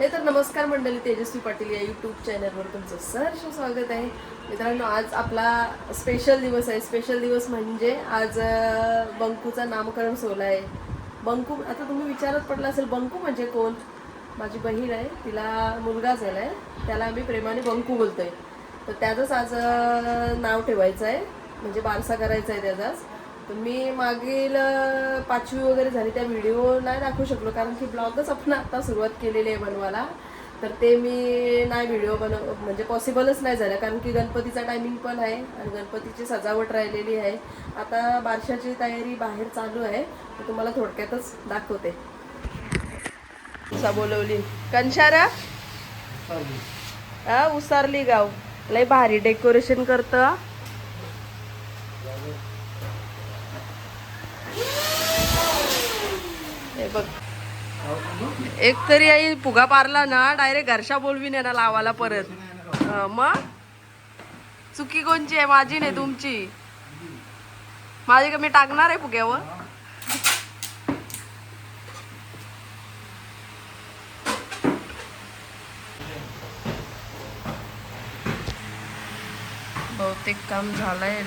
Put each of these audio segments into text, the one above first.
हे तर नमस्कार मंडळी तेजस्वी पाटील या यूट्यूब चॅनलवर तुमचं सहर्ष स्वागत आहे. मित्रांनो आज आपला स्पेशल दिवस आहे. स्पेशल दिवस म्हणजे आज बंकूचा नामकरण सोहळा आहे. बंकू आता तुम्ही विचारत पडला असेल बंकू म्हणजे कोण? माझी बहीण आहे तिला मुलगा झाला आहे. त्याला आम्ही प्रेमाने बंकू बोलतोय. तर त्याचंच आज नाव ठेवायचं आहे. म्हणजे बारसा करायचा आहे त्याचाच. तर मी मागील पाचवी वगैरे झाली त्या व्हिडिओ नाही दाखवू शकलो. कारण की ब्लॉगच आपण आता सुरुवात केलेली आहे बनवायला. तर ते मी नाही व्हिडिओ बनव म्हणजे पॉसिबलच नाही झालं. कारण की गणपतीचा टायमिंग पण आहे आणि गणपतीची सजावट राहिलेली आहे. आता बारशाची तयारी बाहेर चालू आहे. तर तुम्हाला थोडक्यातच दाखवते. बोलवली कंशारा? हा उसारली गाव. लय भारी डेकोरेशन करतं. बघ. एक तरी आई फुगा पारला ना डायरेक्ट घरशा बोलवी ना लावाला परत. मग? चुकी कोणची आहे? माझी नाही तुमची. माझी का मी टाकणार आहे फुग्यावर? बहुतेक काम झालंय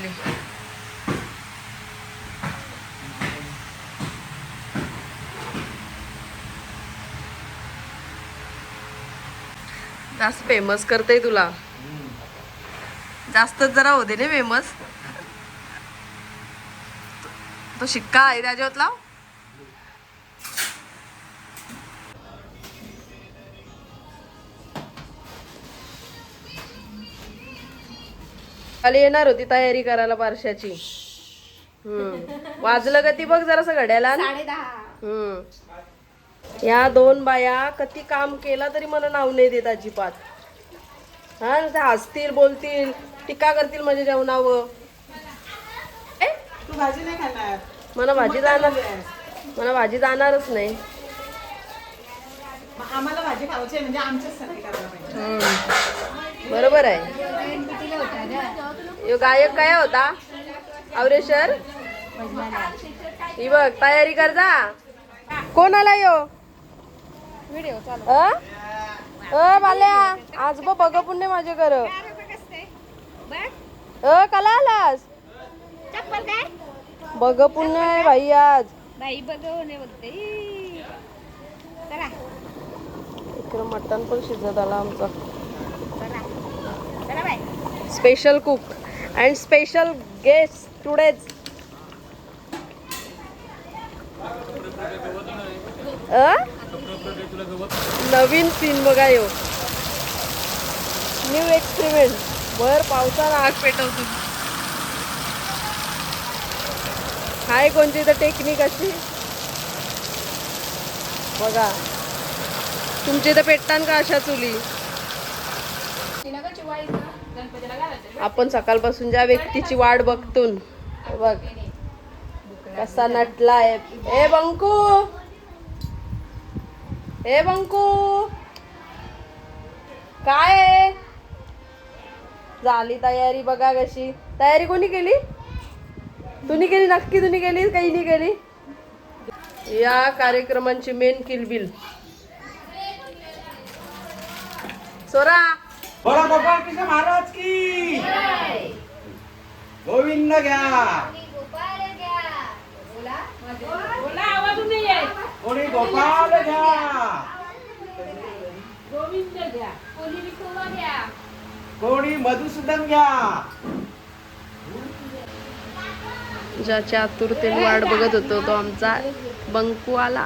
जास्त फेमस करते तुला. जास्तच जरा होते ना फेमस तो शिक्का आहे त्याच्यावर लाव. खाली येणार होती तयारी करायला बारशाची हम्म. वाजलं का ती बघ जरासं घड्याला. हम्म. या दोन बाया कधी काम केला तरी मला नाव नाही देत अजिबात. हा ते हसतील बोलतील टीका करतील माझ्या जेवणावर. ए, तू भाजी नाही खाणार. मला भाजी जाणार मला भाजी जाणारच नाही. आम्हाला भाजी म्हणजे. बरोबर आहे. यो गायक काय होता? आवरेशर ही बघ तयारी कर जा. कोण आला यो? बाल्या आज बघ बघ पुण्य माझे घर. अ कला आलास? चप्पल काय बघ पुण्य आहे भाई आज बोलते चला. इकडं मटण पण शिजत आला आमचा. Special cook and special guest today's Naveen scene बघा येऊ न्यू एक्सपेरिमेंट भर पावसाला आग पेटवतो. हाय कोणती तर टेक्निक अशी? बघा. तुमची तर पेटतान का अशा चुली? आपण सकाळपासून ज्या व्यक्तीची वाट बघतून बघ. कसा नटलाय. ए बंकू! ए बंकू. काय? झाली तयारी बघा कशी. तयारी कोणी केली? तुम्ही केली नक्की तुम्ही केली काही नाही केली? या कार्यक्रमांची मेन किलबिल सोरा. बोला गोपाळ कृष्ण महाराज की. गोविंद घ्या. कोणी गोपाल घ्या. कोणी मधुसूदन घ्या. ज्याच्या आतुरतेने वाट बघत होतो तो आमचा बंकू आला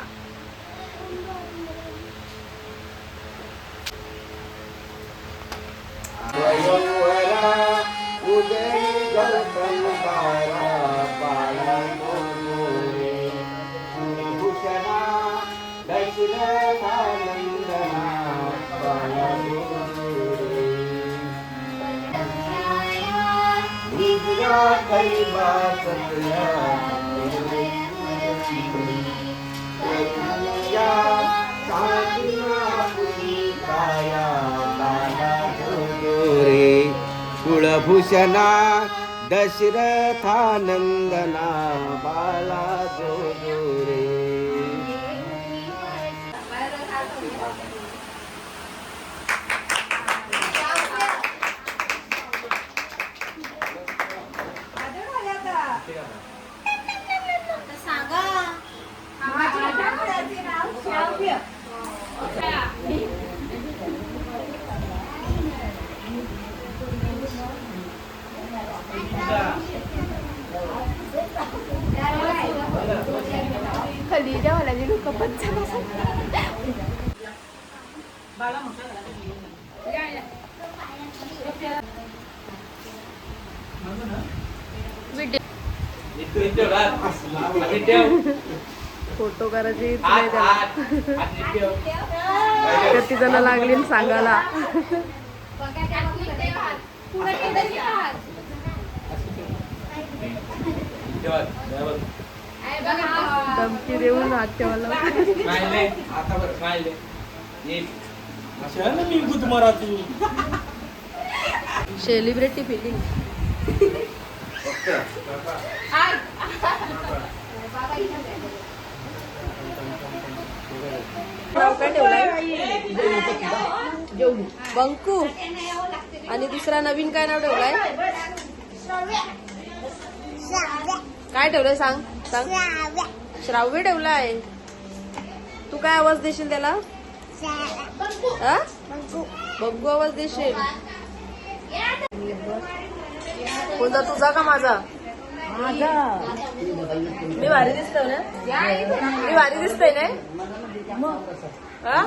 कुळभूषणा दशरथानंदना बाला जो रे खाली जेवायला लोक कपन बाला मोठा फोटो करायची इच्छा नाही त्याला किती जण लागली न सांगायला धमकी देऊन ठेवायला सेलिब्रिटी फिलिंग बंकू. आणि दुसरा नवीन काय नाव ठेवलंय? काय ठेवलंय सांग? सांग श्राव्य ठेवलाय. तू काय आवाज देशील त्याला? हा? बंकू आवाज देशील. कोणता? तुझा का माझा? मी भारी दिसतो ना? मी भारी दिसतोय ना? हा?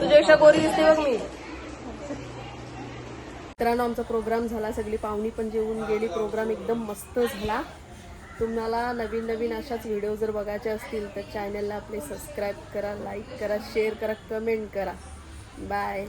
तुझ्यापेक्षा गोरी दिसते बघ मी. मित्रांनो आमचा प्रोग्राम झाला. सगळी पाहुणी पण जेवून गेली. प्रोग्राम एकदम मस्त झाला. तुम्हाला नवीन नवीन अशाच व्हिडिओ जर बघायचे असतील तर चॅनलला आपले सबस्क्राईब करा लाईक करा शेअर करा कमेंट करा. बाय